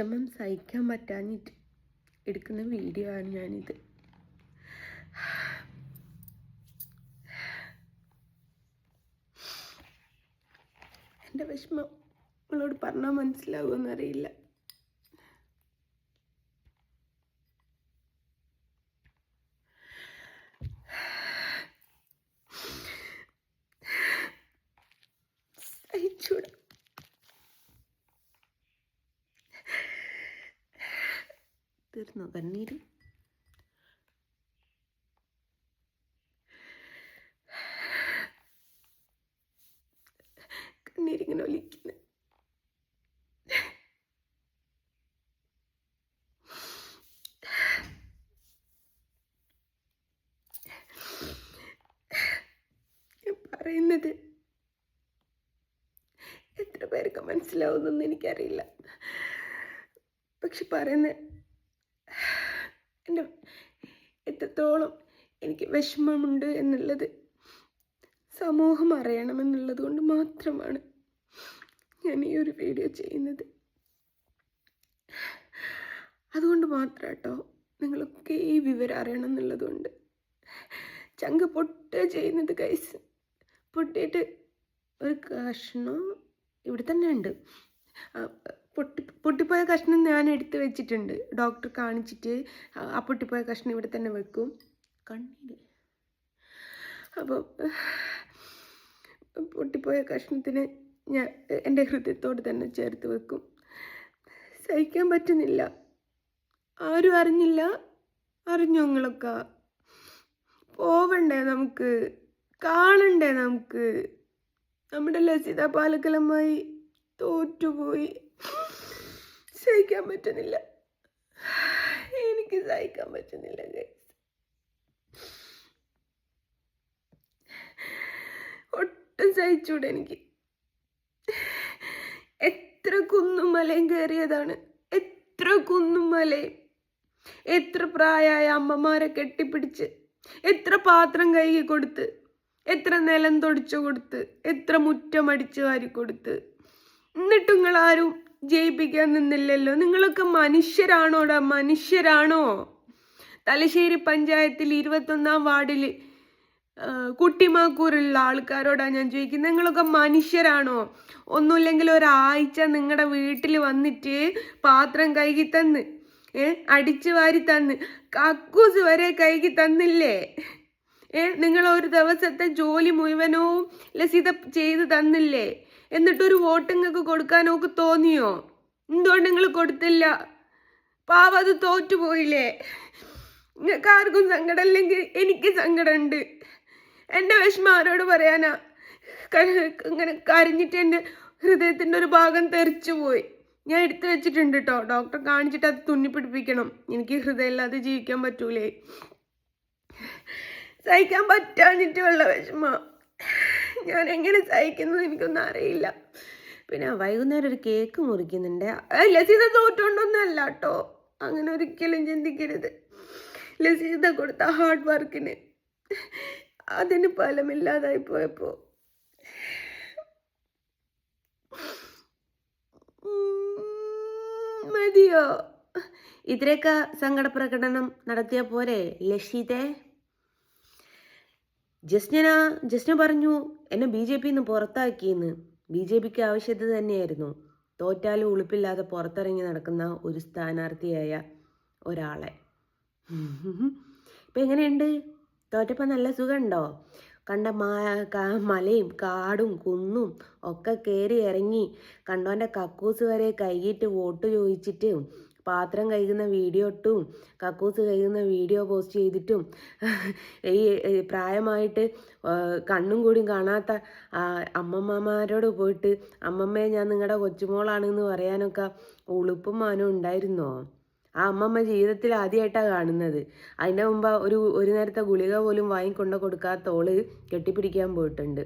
വിഷമം സഹിക്കാൻ പറ്റാഞ്ഞിട്ട് എടുക്കുന്ന വീഡിയോ ആണ് ഞാനിത്. എന്റെ വിഷമം നിങ്ങളോട് പറഞ്ഞാൽ മനസ്സിലാവുമെന്ന് അറിയില്ല സഹിച്ചൂടാ. തീർന്നോ? കണ്ണീര് കണ്ണീരിങ്ങനെ ഒലിക്കുന്നു. പറയുന്നത് എത്ര പേർക്ക് മനസ്സിലാവുന്നെന്ന് എനിക്കറിയില്ല. പക്ഷെ പറയുന്ന എന്റെ എത്രത്തോളം എനിക്ക് വിഷമമുണ്ട് എന്നുള്ളത് സമൂഹം അറിയണമെന്നുള്ളത് കൊണ്ട് മാത്രമാണ് ഞാൻ ഈ ഒരു വീഡിയോ ചെയ്യുന്നത്. അതുകൊണ്ട് മാത്രം കേട്ടോ നിങ്ങളൊക്കെ ഈ വിവരം അറിയണം എന്നുള്ളതുകൊണ്ട് ചങ്ക പൊട്ടുക ചെയ്യുന്നത് കൈസ് പൊട്ടിയിട്ട് ഒരു കഷ്ണം ഇവിടെ തന്നെ ഉണ്ട്. പൊട്ടി പൊട്ടിപ്പോയ കഷ്ണം ഞാൻ എടുത്ത് വെച്ചിട്ടുണ്ട്. ഡോക്ടർ കാണിച്ചിട്ട് ആ പൊട്ടിപ്പോയ കഷ്ണം ഇവിടെ തന്നെ വെക്കും. കണ്ണീര് അപ്പോൾ പൊട്ടിപ്പോയ കഷ്ണത്തിന് ഞാൻ എന്റെ ഹൃദയത്തോട് തന്നെ ചേർത്ത് വെക്കും. സഹിക്കാൻ പറ്റുന്നില്ല. ആരും അറിഞ്ഞില്ല. അറിഞ്ഞു നിങ്ങളൊക്കെ? പോവണ്ടേ നമുക്ക്? കാണണ്ടേ നമുക്ക്? നമ്മുടെ ലസിത പാലക്കലമായി തോറ്റുപോയി. സഹിക്കാൻ പറ്റുന്നില്ല. എനിക്ക് സഹിക്കാൻ പറ്റുന്നില്ല ഒട്ടും സഹിച്ചൂടെ എനിക്ക്. എത്ര കുന്നും മലയും കയറിയതാണ്. എത്ര കുന്നും മലയും. എത്ര പ്രായമായ അമ്മമാരെ കെട്ടിപ്പിടിച്ച്. എത്ര പാത്രം കഴുകി കൊടുത്ത്. എത്ര നിലം തൊടിച്ചു കൊടുത്ത്. എത്ര മുറ്റമടിച്ചു വാരി കൊടുത്ത്. എന്നിട്ടും നിങ്ങൾ ആരും ജയിപ്പിക്കാൻ നിന്നില്ലല്ലോ. നിങ്ങളൊക്കെ മനുഷ്യരാണോടാ? മനുഷ്യരാണോ? തലശ്ശേരി പഞ്ചായത്തിൽ ഇരുപത്തൊന്നാം വാർഡിൽ കുട്ടിമാക്കൂറുള്ള ആൾക്കാരോടാണ് ഞാൻ ചോദിക്കുന്നത്. നിങ്ങളൊക്കെ മനുഷ്യരാണോ? ഒന്നുമില്ലെങ്കിൽ ഒരാഴ്ച നിങ്ങളുടെ വീട്ടിൽ വന്നിട്ട് പാത്രം കൈകി തന്ന് ഏ അടിച്ചു വാരി തന്ന് കക്കൂസ് വരെ കൈകി തന്നില്ലേ? ഏ നിങ്ങൾ ഒരു ദിവസത്തെ ജോലി മുഴുവനോ ലസിത ചെയ്ത് തന്നില്ലേ? എന്നിട്ടൊരു വോട്ട് നിങ്ങൾക്ക് കൊടുക്കാൻ നോക്ക് തോന്നിയോ? എന്തുകൊണ്ട് നിങ്ങൾ കൊടുത്തില്ല? പാവ അത് തോറ്റുപോയില്ലേ? നിങ്ങൾക്ക് ആർക്കും സങ്കടമില്ലെങ്കിൽ എനിക്ക് സങ്കടമുണ്ട്. എന്റെ വിഷമം ആരോട് പറയാനാ? ഇങ്ങനെ കരഞ്ഞിട്ട് എന്റെ ഹൃദയത്തിന്റെ ഒരു ഭാഗം തെറിച്ചു പോയി. ഞാൻ എടുത്തു വെച്ചിട്ടുണ്ട് കേട്ടോ ഡോക്ടർ കാണിച്ചിട്ട് അത് തുന്നിപ്പിടിപ്പിക്കണം എനിക്ക് ഹൃദയമില്ലാതെ ജീവിക്കാൻ പറ്റൂലേ. സഹിക്കാൻ പറ്റാഞ്ഞിട്ടുള്ള വിഷമ. ഞാൻ എങ്ങനെ സഹിക്കുന്നത് എനിക്കൊന്നും അറിയില്ല. പിന്നെ വൈകുന്നേരം ഒരു കേക്ക് മുറിക്കുന്നുണ്ട്. ലസീത ലസിത തോറ്റുകൊണ്ടൊന്നും കേട്ടോ. അങ്ങനെ ഒരിക്കലും ചിന്തിക്കരുത്. ലസിത കൊടുത്ത ഹാർഡ് വർക്കിന് അതിന് ഫലമില്ലാതായി പോയപ്പോൾ മതിയോ? ഇത്രയൊക്കെ സങ്കടപ്രകടനം നടത്തിയ പോരെ ലക്ഷിതേ ജസ്ന ജസ്ന പറഞ്ഞു എന്നെ ബി ജെ പിന്ന് പുറത്താക്കിയെന്ന്. ബി ജെ പിക്ക് ആവശ്യത തന്നെയായിരുന്നു. തോറ്റാലും ഉളുപ്പില്ലാതെ പുറത്തിറങ്ങി നടക്കുന്ന ഒരു സ്ഥാനാർത്ഥിയായ ഒരാളെ. ഇപ്പം എങ്ങനെയുണ്ട്? തോറ്റപ്പം നല്ല സുഖമുണ്ടോ? കണ്ട മലയും കാടും കുന്നും ഒക്കെ കയറി ഇറങ്ങി കണ്ടോന്റെ കക്കൂസ് വരെ കൈകിട്ട് വോട്ട് ചോദിച്ചിട്ട് പാത്രം കഴുകുന്ന വീഡിയോ ഇട്ടും കക്കൂസ് കഴുകുന്ന വീഡിയോ പോസ്റ്റ് ചെയ്തിട്ടും ഈ പ്രായമായിട്ട് കണ്ണും കൂടിയും കാണാത്ത അമ്മമ്മമാരോട് പോയിട്ട് അമ്മമ്മയെ ഞാൻ നിങ്ങളുടെ കൊച്ചുമോളാണെന്ന് പറയാനൊക്കെ ഉളുപ്പും മാനും ഉണ്ടായിരുന്നോ? ആ അമ്മമ്മ ജീവിതത്തിൽ ആദ്യമായിട്ടാണ് കാണുന്നത്. അതിന്റെ മുമ്പ് ഒരു ഒരു നേരത്തെ ഗുളിക പോലും വാങ്ങിക്കൊണ്ട് കൊടുക്കാത്ത ഓൾ കെട്ടിപ്പിടിക്കാൻ പോയിട്ടുണ്ട്.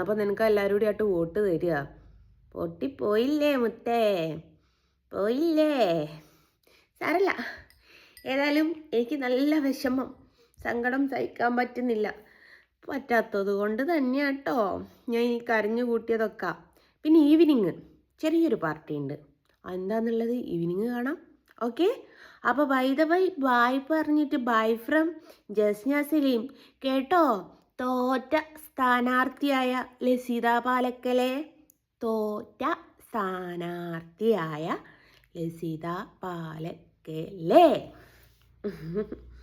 അപ്പോൾ നിനക്ക് എല്ലാവരും ആയിട്ട് വോട്ട് തരിക. പൊട്ടിപ്പോയില്ലേ മുത്തേ? പോയില്ലേ? സാരല്ല. ഏതായാലും എനിക്ക് നല്ല വിഷമം. സങ്കടം സഹിക്കാൻ പറ്റുന്നില്ല. പറ്റാത്തത് കൊണ്ട് തന്നെയാട്ടോ ഞാൻ ഈ കരഞ്ഞു കൂട്ടിയതൊക്കെ. പിന്നെ ഈവനിങ്. ചെറിയൊരു പാർട്ടി ഉണ്ട് എന്താന്നുള്ളത് ഈവനിങ് കാണാം. ഓക്കെ? അപ്പോൾ ബൈ ദ ബൈ ബായ് പറഞ്ഞിട്ട് ബൈ ഫ്രം ജസ്ന സലീം. കേട്ടോ? തോറ്റ സ്ഥാനാർത്ഥിയായ ലസിത പാലക്കലെ തോറ്റ സ്ഥാനാർത്ഥിയായ ലസിത പാലക്കലെ.